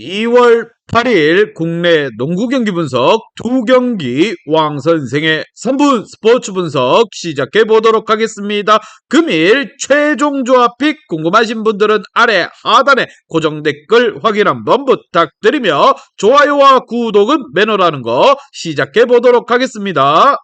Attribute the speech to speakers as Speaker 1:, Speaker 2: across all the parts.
Speaker 1: 2월 8일 국내 농구 경기 분석 두 경기 왕 선생의 3분 스포츠 분석 시작해 보도록 하겠습니다. 금일 최종 조합픽 궁금하신 분들은 아래 하단에 고정 댓글 확인 한번 부탁드리며 좋아요와 구독은 매너라는 거 시작해 보도록 하겠습니다.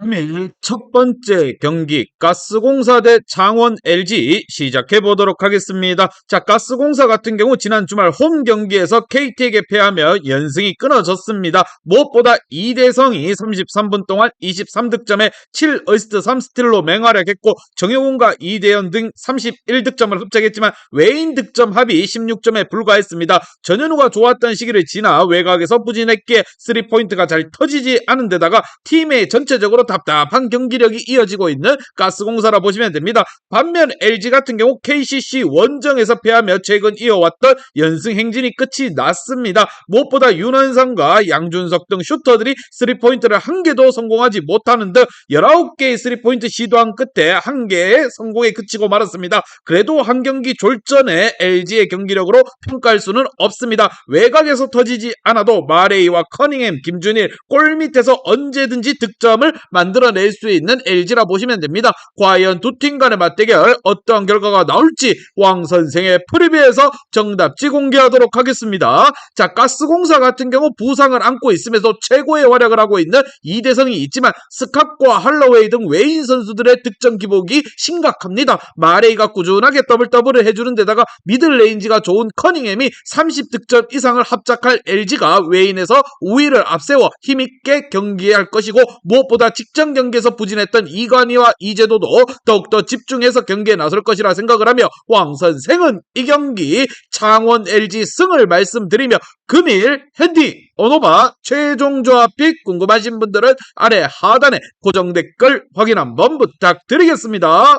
Speaker 1: 금일 첫 번째 경기 가스공사 대 창원 LG 시작해 보도록 하겠습니다. 자, 가스공사 같은 경우 지난 주말 홈 경기에서 KT에게 패하며 연승이 끊어졌습니다. 무엇보다 이대성이 33분 동안 23득점에 7어시스트 3스틸로 맹활약했고 정효훈과 이대현 등 31득점을 흡작했지만 외인 득점 합이 16점에 불과했습니다. 전현우가 좋았던 시기를 지나 외곽에서 부진했기에 3포인트가 잘 터지지 않은 데다가 팀의 전체적으로 답답한 경기력이 이어지고 있는 가스공사라 보시면 됩니다. 반면 LG 같은 경우 KCC 원정에서 패하며 최근 이어왔던 연승 행진이 끝이 났습니다. 무엇보다 윤원상과 양준석 등 슈터들이 3포인트를 한 개도 성공하지 못하는 등 19개의 3포인트 시도한 끝에 한 개의 성공에 그치고 말았습니다. 그래도 한 경기 졸전에 LG의 경기력으로 평가할 수는 없습니다. 외곽에서 터지지 않아도 마레이와 커닝햄, 김준일 골 밑에서 언제든지 득점을 만들어낼 수 있는 LG라 보시면 됩니다. 과연 두 팀 간의 맞대결 어떠한 결과가 나올지 왕 선생의 프리뷰에서 정답지 공개하도록 하겠습니다. 자, 가스공사 같은 경우 부상을 안고 있으면서 최고의 활약을 하고 있는 이대성이 있지만 스캅과 할로웨이 등 외인 선수들의 득점 기복이 심각합니다. 마레이가 꾸준하게 더블 더블을 해주는 데다가 미들 레인지가 좋은 커닝햄이 30득점 이상을 합작할 LG가 외인에서 우위를 앞세워 힘있게 경기해야 할 것이고 무엇보다 직전 경기에서 부진했던 이관희와 이재도도 더욱더 집중해서 경기에 나설 것이라 생각을 하며 왕 선생은 이 경기 창원 LG 승을 말씀드리며 금일 핸디 오노바 최종 조합픽 궁금하신 분들은 아래 하단에 고정 댓글 확인 한번 부탁드리겠습니다.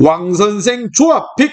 Speaker 1: 왕 선생 조합픽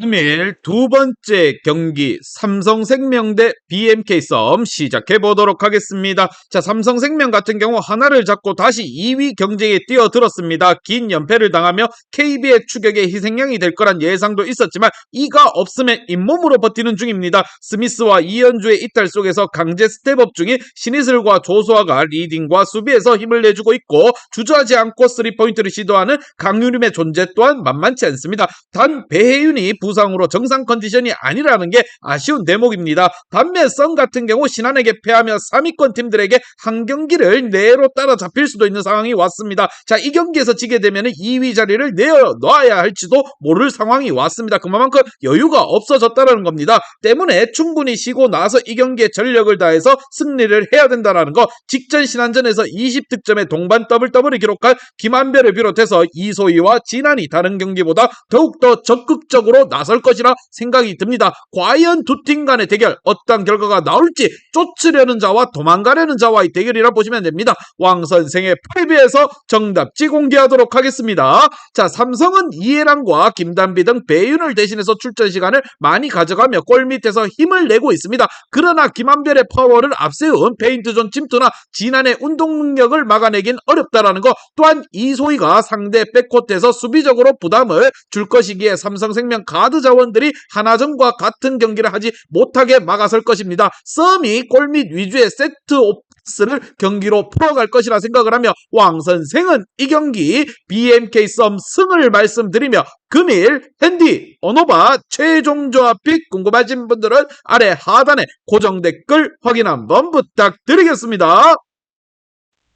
Speaker 1: 금일 두 번째 경기 삼성생명 대 BMK 썸 시작해 보도록 하겠습니다. 자, 삼성생명 같은 경우 하나를 잡고 다시 2위 경쟁에 뛰어들었습니다. 긴 연패를 당하며 KB의 추격에 희생양이 될 거란 예상도 있었지만 이가 없으면 잇몸으로 버티는 중입니다. 스미스와 이현주의 이탈 속에서 강제 스텝업 중인 신이슬과 조수아가 리딩과 수비에서 힘을 내주고 있고 주저하지 않고 3포인트를 시도하는 강유림의 존재 또한 만만치 않습니다. 단 배혜윤이 부상으로 정상 컨디션이 아니라는 게 아쉬운 대목입니다. 반면 썸 같은 경우 신한에게 패하며 3위권 팀들에게 한 경기를 내로 따라잡힐 수도 있는 상황이 왔습니다. 자, 이 경기에서 지게 되면 2위 자리를 내어놔야 할지도 모를 상황이 왔습니다. 그만큼 여유가 없어졌다는 겁니다. 때문에 충분히 쉬고 나서 이 경기에 전력을 다해서 승리를 해야 된다는 거 직전 신한전에서 20득점의 동반 더블 더블을 기록한 김한별을 비롯해서 이소희와 진한이 다른 경기보다 더욱더 적극적으로 나설 것이라 생각이 듭니다. 과연 두 팀 간의 대결 어떤 결과가 나올지 쫓으려는 자와 도망가려는 자와의 대결이라 보시면 됩니다. 왕 선생의 프리뷰에서 정답지 공개하도록 하겠습니다. 자, 삼성은 이해랑과 김단비 등 배윤을 대신해서 출전 시간을 많이 가져가며 골 밑에서 힘을 내고 있습니다. 그러나 김한별의 파워를 앞세운 페인트존 침투나 진한의 운동 능력을 막아내긴 어렵다라는 거 또한 이소희가 상대 백코트에서 수비적으로 부담을 줄 것이기에 삼성생명 가드 자원들이 하나전과 같은 경기를 하지 못하게 막아설 것입니다. 썸이 골밑 위주의 세트 오프스를 경기로 풀어갈 것이라 생각을 하며 왕 선생은 이 경기 BMK 썸 승을 말씀드리며 금일 핸디 어노바 최종 조합픽 궁금하신 분들은 아래 하단에 고정 댓글 확인 한번 부탁드리겠습니다.